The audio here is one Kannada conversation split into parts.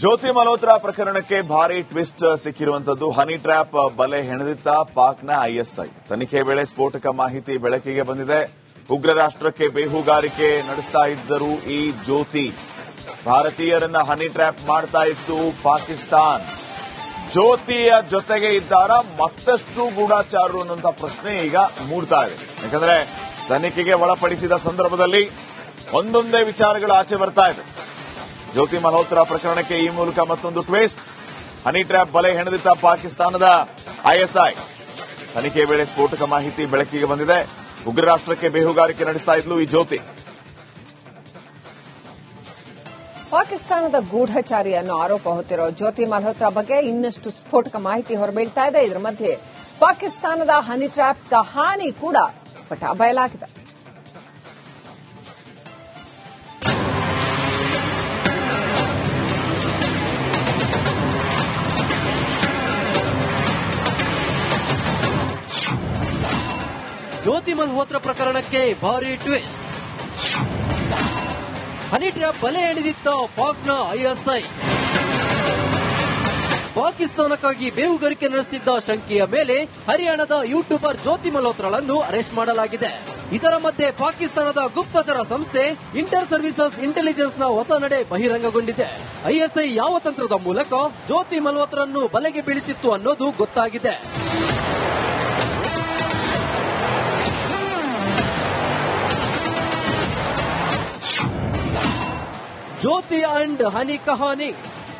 ಜ್ಯೋತಿ ಮಲ್ಹೋತ್ರಾ ಪ್ರಕರಣಕ್ಕೆ ಭಾರಿ ಟ್ವಿಸ್ಟ್ ಸಿಕ್ಕಿರುವಂತದ್ದು ಹನಿ ಟ್ರ್ಯಾಪ್ ಬಲೆ ಹೆಣದಿತ್ತ ಪಾಕ್ನ ಐಎಸ್ಐ. ತನಿಖೆ ವೇಳೆ ಸ್ಫೋಟಕ ಮಾಹಿತಿ ಬೆಳಕಿಗೆ ಬಂದಿದೆ. ಉಗ್ರ ರಾಷ್ಟ್ರಕ್ಕೆ ಬೇಹುಗಾರಿಕೆ ನಡೆಸ್ತಾ ಇದ್ದರು ಈ ಜ್ಯೋತಿ. ಭಾರತೀಯರನ್ನ ಹನಿ ಟ್ರ್ಯಾಪ್ ಮಾಡ್ತಾ ಇತ್ತು ಪಾಕಿಸ್ತಾನ್. ಜ್ಯೋತಿಯ ಜೊತೆಗೆ ಇದ್ದಾರ ಮತ್ತಷ್ಟು ಗೂಢಾಚಾರರು ಅನ್ನುವಂಥ ಪ್ರಶ್ನೆ ಈಗ ಮೂಡ್ತಾ ಇದೆ. ಯಾಕಂದ್ರೆ ತನಿಖೆಗೆ ಒಳಪಡಿಸಿದ ಸಂದರ್ಭದಲ್ಲಿ ಒಂದೊಂದೇ ವಿಚಾರಗಳು ಆಚೆ ಬರ್ತಾ ಇದೆ. ಜ್ಯೋತಿ ಮಲ್ಹೋತ್ರಾ ಪ್ರಕರಣಕ್ಕೆ ಈ ಮೂಲಕ ಮತ್ತೊಂದು ಟ್ವೇಸ್ಟ್ ಹನಿ ಟ್ರ್ಯಾಪ್ ಬಲೆ ಹೆಣೆದಿದ್ದ ಪಾಕಿಸ್ತಾನದ ಐಎಸ್ಐ. ತನಿಖೆ ವೇಳೆ ಸ್ಫೋಟಕ ಮಾಹಿತಿ ಬೆಳಕಿಗೆ ಬಂದಿದೆ. ಉಗ್ರ ರಾಷ್ಟ್ರಕ್ಕೆ ಬೇಹುಗಾರಿಕೆ ನಡೆಸ್ತಾ ಇದ್ಲು ಈ ಜ್ಯೋತಿ. ಪಾಕಿಸ್ತಾನದ ಗೂಢಚಾರಿ ಅನ್ನೋ ಆರೋಪ ಹೊತ್ತಿರೋ ಜ್ಯೋತಿ ಮಲ್ಹೋತ್ರಾ ಬಗ್ಗೆ ಇನ್ನಷ್ಟು ಸ್ಫೋಟಕ ಮಾಹಿತಿ ಹೊರಬೀಳ್ತಾ ಇದೆ. ಇದರ ಮಧ್ಯೆ ಪಾಕಿಸ್ತಾನದ ಹನಿ ಟ್ರ್ಯಾಪ್ ಕಹಾನಿ ಕೂಡ ಪಟ ಬಯಲಾಗಿದೆ. ಜ್ಯೋತಿ ಮಲ್ಹೋತ್ರ ಪ್ರಕರಣಕ್ಕೆ ಭಾರಿ ಟ್ವಿಸ್ಟ್. ಹನಿ ಟ್ರ್ಯಾಪ್ ಬಲೆ ಎಳೆದಿತ್ತ ಪಾಕ್ನ ಐಎಸ್ಐ ಪಾಕಿಸ್ತಾನಕ್ಕಾಗಿ ಬೇಹುಗಾರಿಕೆ ನಡೆಸಿದ್ದ ಶಂಕೆಯ ಮೇಲೆ ಹರಿಯಾಣದ ಯೂಟ್ಯೂಬರ್ ಜ್ಯೋತಿ ಮಲ್ಹೋತ್ರಳನ್ನು ಅರೆಸ್ಟ್ ಮಾಡಲಾಗಿದೆ. ಇದರ ಮಧ್ಯೆ ಪಾಕಿಸ್ತಾನದ ಗುಪ್ತಚರ ಸಂಸ್ಥೆ ಇಂಟರ್ ಸರ್ವಿಸಸ್ ಇಂಟೆಲಿಜೆನ್ಸ್ನ ಹೊಸ ನಡೆ ಬಹಿರಂಗಗೊಂಡಿದೆ. ಐಎಸ್ಐ ಯಾವ ತಂತ್ರದ ಮೂಲಕ ಜ್ಯೋತಿ ಮಲ್ಹೋತ್ರನ್ನು ಬಲೆಗೆ ಬೀಳಿಸಿತ್ತು ಅನ್ನೋದು ಗೊತ್ತಾಗಿದೆ. ಜ್ಯೋತಿ ಅಂಡ್ ಹನಿ ಕಹಾನಿ.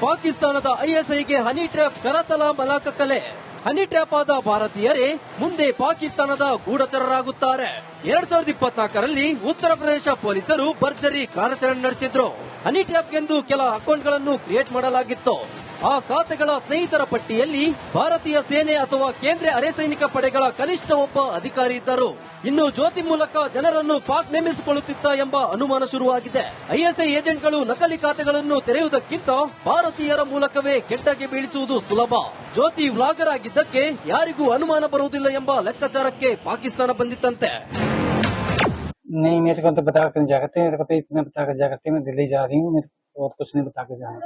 ಪಾಕಿಸ್ತಾನದ ಐಎಸ್ಐಗೆ ಹನಿ ಟ್ರ್ಯಾಪ್ ಕರತಲ ಮಲಾಕ ಕಲೆ. ಹನಿ ಟ್ರ್ಯಾಪ್ ಆದ ಭಾರತೀಯರೇ ಮುಂದೆ ಪಾಕಿಸ್ತಾನದ ಗೂಢಚರರಾಗುತ್ತಾರೆ. ಎರಡ್ ಸಾವಿರದ ಇಪ್ಪತ್ನಾಲ್ಕರಲ್ಲಿ ಉತ್ತರ ಪ್ರದೇಶ ಪೊಲೀಸರು ಭರ್ಜರಿ ಕಾರ್ಯಾಚರಣೆ ನಡೆಸಿದ್ರು. ಹನಿ ಟ್ರ್ಯಾಪ್ ಎಂದು ಕೆಲ ಅಕೌಂಟ್ಗಳನ್ನು ಕ್ರಿಯೇಟ್ ಮಾಡಲಾಗಿತ್ತು. ಆ ಖಾತೆಗಳ ಸ್ನೇಹಿತರ ಪಟ್ಟಿಯಲ್ಲಿ ಭಾರತೀಯ ಸೇನೆ ಅಥವಾ ಕೇಂದ್ರ ಅರೆ ಸೈನಿಕ ಪಡೆಗಳ ಕನಿಷ್ಠ ಒಬ್ಬ ಅಧಿಕಾರಿ ಇದ್ದರು ಇನ್ನು ಜ್ಯೋತಿ ಮೂಲಕ ಜನರನ್ನು ಪಾಕ್ ನೇಮಿಸಿಕೊಳ್ಳುತ್ತಿತ್ತ ಎಂಬ ಅನುಮಾನ ಶುರುವಾಗಿದೆ ಐಎಸ್ಐ ಏಜೆಂಟ್ಗಳು ನಕಲಿ ಖಾತೆಗಳನ್ನು ತೆರೆಯುವುದಕ್ಕಿಂತ ಭಾರತೀಯರ ಮೂಲಕವೇ ಕೆಟ್ಟಗೆ ಬೀಳಿಸುವುದು ಸುಲಭ ಜ್ಯೋತಿ ವ್ಲಾಗರ್ ಆಗಿದ್ದಕ್ಕೆ ಯಾರಿಗೂ ಅನುಮಾನ ಬರುವುದಿಲ್ಲ ಎಂಬ ಲೆಕ್ಕಾಚಾರಕ್ಕೆ ಪಾಕಿಸ್ತಾನ ಬಂದಿತ್ತಂತೆ नहीं मेरे को तो बता कर जाते मेरे को तो इतना बता कर जाते मैं दिल्ली जा रही हूँ मेरे को और कुछ नहीं बता कर जाना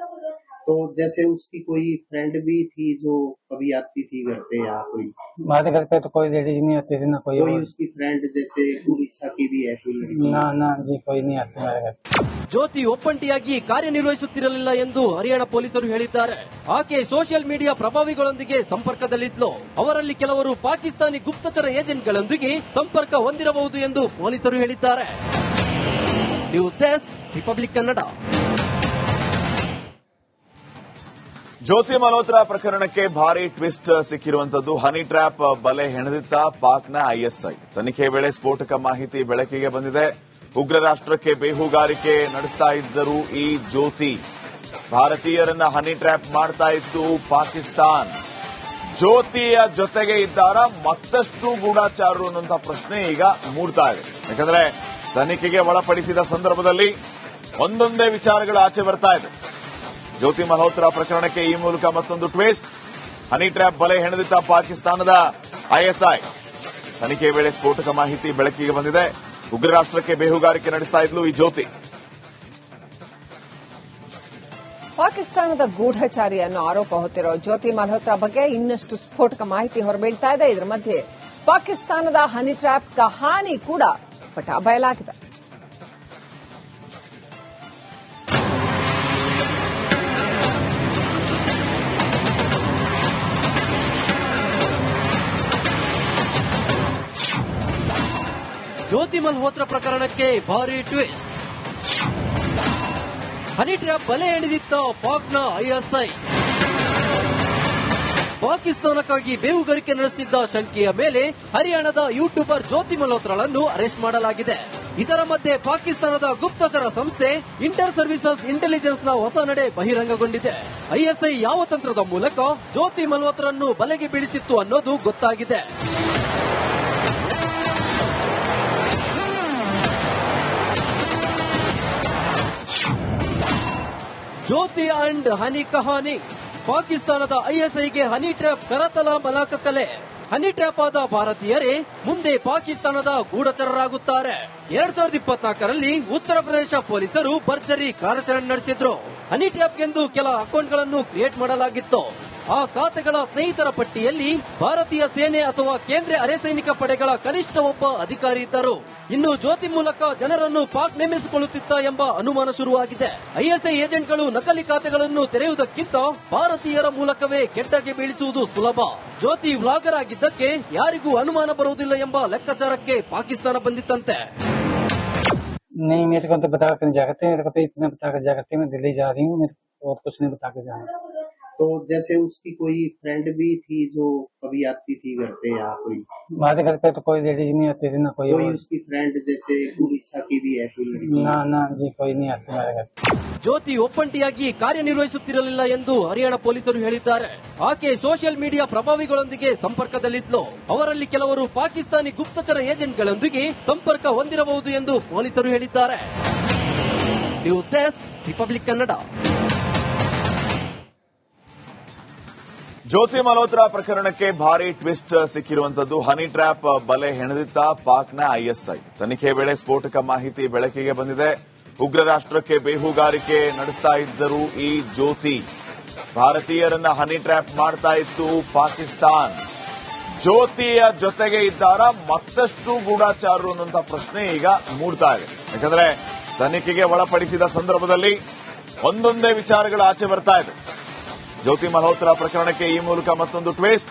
तो जैसे उसकी कोई फ्रेंड भी थी जो कभी आती थी घर पे या कोई हमारे घर पे तो कोई लेडीज नहीं आती थी ना कोई कोई और। उसकी फ्रेंड जैसे उड़ीसा की भी है कोई लड़की ना ना जी कोई नहीं आती हमारे घर ಜ್ಯೋತಿ ಒಪ್ಪಂಟಿಯಾಗಿ ಕಾರ್ಯನಿರ್ವಹಿಸುತ್ತಿರಲಿಲ್ಲ ಎಂದು ಹರಿಯಾಣ ಪೊಲೀಸರು ಹೇಳಿದ್ದಾರೆ ಆಕೆ ಸೋಷಿಯಲ್ ಮೀಡಿಯಾ ಪ್ರಭಾವಿಗಳೊಂದಿಗೆ ಸಂಪರ್ಕದಲ್ಲಿದ್ಲು ಅವರಲ್ಲಿ ಕೆಲವರು ಪಾಕಿಸ್ತಾನಿ ಗುಪ್ತಚರ ಏಜೆಂಟ್ಗಳೊಂದಿಗೆ ಸಂಪರ್ಕ ಹೊಂದಿರಬಹುದು ಎಂದು ಪೊಲೀಸರು ಹೇಳಿದ್ದಾರೆ news desk republic Kannada Jyoti Malhotra ಪ್ರಕರಣಕ್ಕೆ ಭಾರಿ ಟ್ವಿಸ್ಟ್ ಸಿಕ್ಕಿರುವಂತದ್ದು ಹನಿ ಟ್ರ್ಯಾಪ್ ಬಲೆ ಹೆಣದಿತ್ತ ಪಾಕ್ನ ಐಎಸ್ಐ. ತನಿಖೆ ವೇಳೆ ಸ್ಫೋಟಕ ಮಾಹಿತಿ ಬೆಳಕಿಗೆ ಬಂದಿದೆ. ಉಗ್ರ ರಾಷ್ಟ್ರಕ್ಕೆ ಬೇಹುಗಾರಿಕೆ ನಡೆಸ್ತಾ ಇದ್ದರು ಈ ಜ್ಯೋತಿ. ಭಾರತೀಯರನ್ನ ಹನಿ ಟ್ರ್ಯಾಪ್ ಮಾಡ್ತಾ ಇತ್ತು ಪಾಕಿಸ್ತಾನ್. ಜ್ಯೋತಿಯ ಜೊತೆಗೆ ಇದ್ದಾರ ಮತ್ತಷ್ಟು ಗೂಢಾಚಾರರು ಅನ್ನುವಂಥ ಪ್ರಶ್ನೆ ಈಗ ಮೂಡ್ತಾ ಇದೆ. ಯಾಕಂದ್ರೆ ತನಿಖೆಗೆ ಒಳಪಡಿಸಿದ ಸಂದರ್ಭದಲ್ಲಿ ಒಂದೊಂದೇ ವಿಚಾರಗಳು ಆಚೆ ಬರ್ತಾ ಇದೆ. ಜ್ಯೋತಿ ಮಲ್ಹೋತ್ರಾ ಪ್ರಕರಣಕ್ಕೆ ಈ ಮೂಲಕ ಮತ್ತೊಂದು ಟ್ವೇಸ್ಟ್. ಹನಿ ಟ್ರ್ಯಾಪ್ ಬಲೆ ಹೆಣೆದಿದ್ದ ಪಾಕಿಸ್ತಾನದ ಐಎಸ್ಐ. ತನಿಖೆ ವೇಳೆ ಸ್ಫೋಟಕ ಮಾಹಿತಿ ಬೆಳಕಿಗೆ ಬಂದಿದೆ. ಉಗ್ರ ರಾಷ್ಟ್ರಕ್ಕೆ ಬೇಹುಗಾರಿಕೆ ನಡೆಸ್ತಾ ಇದ್ಲು ಈ ಜ್ಯೋತಿ. ಪಾಕಿಸ್ತಾನದ ಗೂಢಚಾರಿ ಅನ್ನೋ ಆರೋಪ ಹೊತ್ತಿರೋ ಜ್ಯೋತಿ ಮಲ್ಹೋತ್ರಾ ಬಗ್ಗೆ ಇನ್ನಷ್ಟು ಸ್ಫೋಟಕ ಮಾಹಿತಿ ಹೊರಬೀಳ್ತಾ ಇದೆ. ಇದರ ಮಧ್ಯೆ ಪಾಕಿಸ್ತಾನದ ಹನಿ ಟ್ರ್ಯಾಪ್ ಕಹಾನಿ ಕೂಡ ಪಟ ಬಯಲಾಗಿದೆ. ಮಲ್ಹೋತ್ರ ಪ್ರಕರಣಕ್ಕೆ ಭಾರಿ ಟ್ವಿಸ್ಟ್. ಹನಿ ಟ್ರ್ಯಾಪ್ ಬಲೆ ಎಳೆದಿತ್ತ ಪಾಕ್ನ ಐಎಸ್ಐ. ಪಾಕಿಸ್ತಾನಕ್ಕಾಗಿ ಬೇಹುಗಾರಿಕೆ ನಡೆಸಿದ್ದ ಶಂಕೆಯ ಮೇಲೆ ಹರಿಯಾಣದ ಯೂಟ್ಯೂಬರ್ ಜ್ಯೋತಿ ಮಲ್ಹೋತ್ರಳನ್ನು ಅರೆಸ್ಟ್ ಮಾಡಲಾಗಿದೆ. ಇದರ ಮಧ್ಯೆ ಪಾಕಿಸ್ತಾನದ ಗುಪ್ತಚರ ಸಂಸ್ಥೆ ಇಂಟರ್ ಸರ್ವಿಸಸ್ ಇಂಟೆಲಿಜೆನ್ಸ್ನ ಹೊಸ ನಡೆ ಬಹಿರಂಗಗೊಂಡಿದೆ. ಐಎಸ್ಐ ಯಾವ ತಂತ್ರದ ಮೂಲಕ ಜ್ಯೋತಿ ಮಲ್ಹೋತ್ರನ್ನು ಬಲೆಗೆ ಬೀಳಿಸಿತ್ತು ಅನ್ನೋದು ಗೊತ್ತಾಗಿದೆ. ಜ್ಯೋತಿ ಅಂಡ್ ಹನಿ ಕಹಾನಿ. ಪಾಕಿಸ್ತಾನದ ಐಎಸ್ಐಗೆ ಹನಿ ಟ್ರ್ಯಾಪ್ ಕರತಲ ಮಲಾಕ ಕಲೆ ಹನಿ ಟ್ರ್ಯಾಪ್ ಆದ ಭಾರತೀಯರೇ ಮುಂದೆ ಪಾಕಿಸ್ತಾನದ ಗೂಢಚರರಾಗುತ್ತಾರೆ. ಎರಡ್ ಸಾವಿರದ ಇಪ್ಪತ್ನಾಲ್ಕರಲ್ಲಿ ಉತ್ತರ ಪ್ರದೇಶ ಪೊಲೀಸರು ಭರ್ಜರಿ ಕಾರ್ಯಾಚರಣೆ ನಡೆಸಿದ್ರು. ಹನಿ ಟ್ರ್ಯಾಪ್ ಎಂದು ಕೆಲ ಅಕೌಂಟ್ಗಳನ್ನು ಕ್ರಿಯೇಟ್ ಮಾಡಲಾಗಿತ್ತು. ಆ ಖಾತೆಗಳ ಸ್ನೇಹಿತರ ಪಟ್ಟಿಯಲ್ಲಿ ಭಾರತೀಯ ಸೇನೆ ಅಥವಾ ಕೇಂದ್ರ ಅರೆ ಸೈನಿಕ ಪಡೆಗಳ ಕನಿಷ್ಠ ಒಬ್ಬ ಅಧಿಕಾರಿ ಇದ್ದರು ಇನ್ನು ಜ್ಯೋತಿ ಮೂಲಕ ಜನರನ್ನು ಪಾಕ್ ನೇಮಿಸಿಕೊಳ್ಳುತ್ತಿತ್ತ ಎಂಬ ಅನುಮಾನ ಶುರುವಾಗಿದೆ ಐಎಸ್ಐ ಏಜೆಂಟ್ಗಳು ನಕಲಿ ಖಾತೆಗಳನ್ನು ತೆರೆಯುವುದಕ್ಕಿಂತ ಭಾರತೀಯರ ಮೂಲಕವೇ ಕೆಟ್ಟಗೆ ಬೀಳಿಸುವುದು ಸುಲಭ ಜ್ಯೋತಿ ವ್ಲಾಗರ್ ಆಗಿದ್ದಕ್ಕೆ ಯಾರಿಗೂ ಅನುಮಾನ ಬರುವುದಿಲ್ಲ ಎಂಬ ಲೆಕ್ಕಾಚಾರಕ್ಕೆ ಪಾಕಿಸ್ತಾನ ಬಂದಿತ್ತಂತೆ नहीं मेरे को तो बता कर जाते मेरे को तो इतना बता कर जाते मैं दिल्ली जा रही हूँ मेरे को और कुछ नहीं बता के जाना तो जैसे उसकी कोई फ्रेंड भी थी जो कभी आती थी घर पे या कोई हमारे घर पे तो कोई लेडीज नहीं आती थी ना कोई कोई और। उसकी फ्रेंड जैसे उड़ीसा की भी है कोई लड़की ना ना जी कोई नहीं आती हमारे घर ಜ್ಯೋತಿ ಒಪ್ಪಂಟಿಯಾಗಿ ಕಾರ್ಯನಿರ್ವಹಿಸುತ್ತಿರಲಿಲ್ಲ ಎಂದು ಹರಿಯಾಣ ಪೊಲೀಸರು ಹೇಳಿದ್ದಾರೆ ಆಕೆ ಸೋಷಿಯಲ್ ಮೀಡಿಯಾ ಪ್ರಭಾವಿಗಳೊಂದಿಗೆ ಸಂಪರ್ಕದಲ್ಲಿದ್ಲು ಅವರಲ್ಲಿ ಕೆಲವರು ಪಾಕಿಸ್ತಾನಿ ಗುಪ್ತಚರ ಏಜೆಂಟ್ಗಳೊಂದಿಗೆ ಸಂಪರ್ಕ ಹೊಂದಿರಬಹುದು ಎಂದು ಪೊಲೀಸರು ಹೇಳಿದ್ದಾರೆ news desk republic Kannada Jyoti Malhotra ಪ್ರಕರಣಕ್ಕೆ ಭಾರಿ ಟ್ವಿಸ್ಟ್ ಸಿಕ್ಕಿರುವಂತದ್ದು ಹನಿ ಟ್ರ್ಯಾಪ್ ಬಲೆ ಹೆಣದಿತ್ತ ಪಾಕ್ನ ಐಎಸ್ಐ ತನಿಖೆ ವೇಳೆ ಸ್ಫೋಟಕ ಮಾಹಿತಿ ಬೆಳಕಿಗೆ ಬಂದಿದೆ. ಉಗ್ರ ರಾಷ್ಟ್ರಕ್ಕೆ ಬೇಹುಗಾರಿಕೆ ನಡೆಸ್ತಾ ಇದ್ದರು ಈ ಜ್ಯೋತಿ. ಭಾರತೀಯರನ್ನ ಹನಿ ಟ್ರ್ಯಾಪ್ ಮಾಡ್ತಾ ಇತ್ತು ಪಾಕಿಸ್ತಾನ್. ಜ್ಯೋತಿಯ ಜೊತೆಗೆ ಇದ್ದಾರ ಮತ್ತಷ್ಟು ಗೂಢಾಚಾರರು ಅನ್ನುವಂಥ ಪ್ರಶ್ನೆ ಈಗ ಮೂಡ್ತಾ ಇದೆ. ಯಾಕಂದ್ರೆ ತನಿಖೆಗೆ ಒಳಪಡಿಸಿದ ಸಂದರ್ಭದಲ್ಲಿ ಒಂದೊಂದೇ ವಿಚಾರಗಳು ಆಚೆ ಬರ್ತಾ ಇದೆ. ಜ್ಯೋತಿ ಮಲ್ಹೋತ್ರಾ ಪ್ರಕರಣಕ್ಕೆ ಈ ಮೂಲಕ ಮತ್ತೊಂದು ಟ್ವಿಸ್ಟ್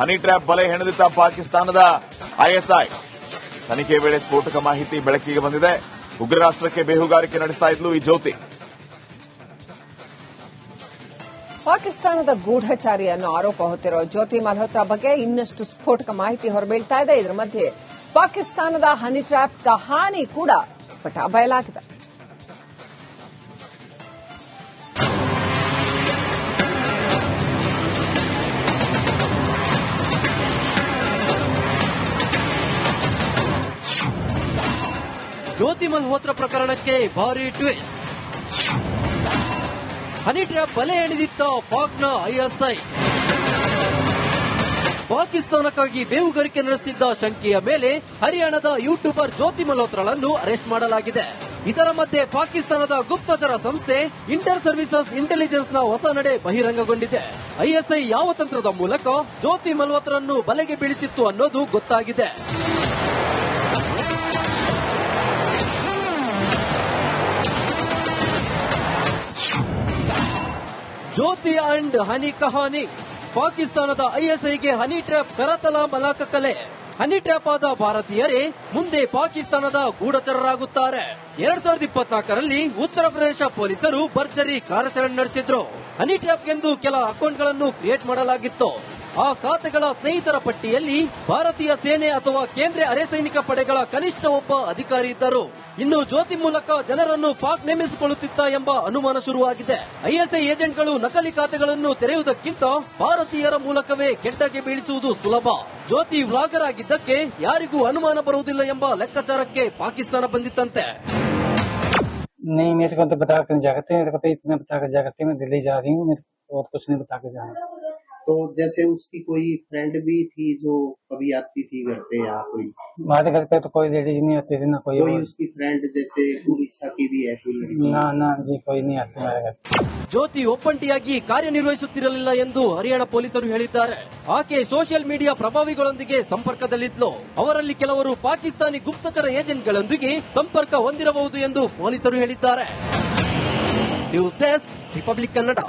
ಹನಿ ಟ್ರ್ಯಾಪ್ ಬಲೆ ಹೆಣೆದಿದ್ದ ಪಾಕಿಸ್ತಾನದ ಐಎಸ್ಐ. ತನಿಖೆ ವೇಳೆ ಸ್ಫೋಟಕ ಮಾಹಿತಿ ಬೆಳಕಿಗೆ ಬಂದಿದೆ. ಉಗ್ರ ರಾಷ್ಟ್ರಕ್ಕೆ ಬೇಹುಗಾರಿಕೆ ನಡೆಸ್ತಾ ಇದ್ಲು ಈ ಜ್ಯೋತಿ. ಪಾಕಿಸ್ತಾನದ ಗೂಢಚಾರಿ ಅನ್ನೋ ಆರೋಪ ಹೊತ್ತಿರೋ ಜ್ಯೋತಿ ಮಲ್ಹೋತ್ರಾ ಬಗ್ಗೆ ಇನ್ನಷ್ಟು ಸ್ಫೋಟಕ ಮಾಹಿತಿ ಹೊರಬೀಳ್ತಾ ಇದೆ. ಇದರ ಮಧ್ಯೆ ಪಾಕಿಸ್ತಾನದ ಹನಿ ಟ್ರ್ಯಾಪ್ ಕಹಾನಿ ಕೂಡ ಪಟ ಬಯಲಾಗಿದೆ. ಜ್ಯೋತಿ ಮಲ್ಹೋತ್ರ ಪ್ರಕರಣಕ್ಕೆ ಭಾರಿ ಟ್ವಿಸ್ಟ್. ಹನಿ ಟ್ರ್ಯಾಪ್ ಬಲೆ ಎಣಿದಿತ್ತು ಪಾಕ್ನ ಐಎಸ್ಐ. ಪಾಕಿಸ್ತಾನಕ್ಕಾಗಿ ಬೇಹುಗಾರಿಕೆ ನಡೆಸಿದ್ದ ಶಂಕೆಯ ಮೇಲೆ ಹರಿಯಾಣದ ಯೂಟ್ಯೂಬರ್ ಜ್ಯೋತಿ ಮಲ್ಹೋತ್ರಳನ್ನು ಅರೆಸ್ಟ್ ಮಾಡಲಾಗಿದೆ. ಇದರ ಮಧ್ಯೆ ಪಾಕಿಸ್ತಾನದ ಗುಪ್ತಚರ ಸಂಸ್ಥೆ ಇಂಟರ್ ಸರ್ವಿಸಸ್ ಇಂಟೆಲಿಜೆನ್ಸ್ನ ಹೊಸ ನಡೆ ಬಹಿರಂಗಗೊಂಡಿದೆ. ಐಎಸ್ಐ ಯಾವ ತಂತ್ರದ ಮೂಲಕ ಜ್ಯೋತಿ ಮಲ್ಹೋತ್ರನ್ನು ಬಲೆಗೆ ಬೀಳಿಸಿತ್ತು ಅನ್ನೋದು ಗೊತ್ತಾಗಿದೆ. ಜ್ಯೋತಿ ಅಂಡ್ ಹನಿ ಕಹಾನಿ. ಪಾಕಿಸ್ತಾನದ ಐಎಸ್ಐಗೆ ಹನಿ ಟ್ರ್ಯಾಪ್ ಕರತಲ ಮಲಾಕ ಕಲೆ ಹನಿ ಟ್ರ್ಯಾಪ್ ಆದ ಭಾರತೀಯರೇ ಮುಂದೆ ಪಾಕಿಸ್ತಾನದ ಗೂಢಚರರಾಗುತ್ತಾರೆ. ಎರಡ್ ಸಾವಿರದ ಇಪ್ಪತ್ನಾಲ್ಕರಲ್ಲಿ ಉತ್ತರ ಪ್ರದೇಶ ಪೊಲೀಸರು ಭರ್ಜರಿ ಕಾರ್ಯಾಚರಣೆ ನಡೆಸಿದ್ರು. ಹನಿ ಟ್ರ್ಯಾಪ್ ಎಂದು ಕೆಲ ಅಕೌಂಟ್ಗಳನ್ನು ಕ್ರಿಯೇಟ್ ಮಾಡಲಾಗಿತ್ತು. ಆ ಖಾತೆಗಳ ಸ್ನೇಹಿತರ ಪಟ್ಟಿಯಲ್ಲಿ ಭಾರತೀಯ ಸೇನೆ ಅಥವಾ ಕೇಂದ್ರ ಅರೆ ಸೈನಿಕ ಪಡೆಗಳ ಕನಿಷ್ಠ ಒಬ್ಬ ಅಧಿಕಾರಿ ಇದ್ದರು ಇನ್ನು ಜ್ಯೋತಿ ಮೂಲಕ ಜನರನ್ನು ಪಾಕ್ ನೇಮಿಸಿಕೊಳ್ಳುತ್ತಿತ್ತ ಎಂಬ ಅನುಮಾನ ಶುರುವಾಗಿದೆ ಐಎಸ್ಐ ಏಜೆಂಟ್ಗಳು ನಕಲಿ ಖಾತೆಗಳನ್ನು ತೆರೆಯುವುದಕ್ಕಿಂತ ಭಾರತೀಯರ ಮೂಲಕವೇ ಕೆಟ್ಟಗೆ ಬೀಳಿಸುವುದು ಸುಲಭ ಜ್ಯೋತಿ ವ್ಲಾಗರ್ ಆಗಿದ್ದಕ್ಕೆ ಯಾರಿಗೂ ಅನುಮಾನ ಬರುವುದಿಲ್ಲ ಎಂಬ ಲೆಕ್ಕಾಚಾರಕ್ಕೆ ಪಾಕಿಸ್ತಾನ ಬಂದಿತ್ತಂತೆ नहीं मेरे को तो बता कर जाते मेरे को तो इतना बता कर जाते मैं दिल्ली जा रही हूँ मेरे को और कुछ नहीं बता के जाना तो जैसे उसकी कोई फ्रेंड भी थी जो कभी आती थी घर पे या कोई हमारे घर पे तो कोई लेडीज नहीं आती थी ना कोई कोई और। उसकी फ्रेंड जैसे उड़ीसा की भी है कोई लड़की ना ना जी कोई नहीं आती हमारे घर ಜ್ಯೋತಿ ಒಪ್ಪಂಟಿಯಾಗಿ ಕಾರ್ಯನಿರ್ವಹಿಸುತ್ತಿರಲಿಲ್ಲ ಎಂದು ಹರಿಯಾಣ ಪೊಲೀಸರು ಹೇಳಿದ್ದಾರೆ ಆಕೆ ಸೋಷಿಯಲ್ ಮೀಡಿಯಾ ಪ್ರಭಾವಿಗಳೊಂದಿಗೆ ಸಂಪರ್ಕದಲ್ಲಿದ್ಲು ಅವರಲ್ಲಿ ಕೆಲವರು ಪಾಕಿಸ್ತಾನಿ ಗುಪ್ತಚರ ಏಜೆಂಟ್ಗಳೊಂದಿಗೆ ಸಂಪರ್ಕ ಹೊಂದಿರಬಹುದು ಎಂದು ಪೊಲೀಸರು ಹೇಳಿದ್ದಾರೆ ನ್ಯೂಸ್ ಡೆಸ್ಕ್ ರಿಪಬ್ಲಿಕ್ ಕನ್ನಡ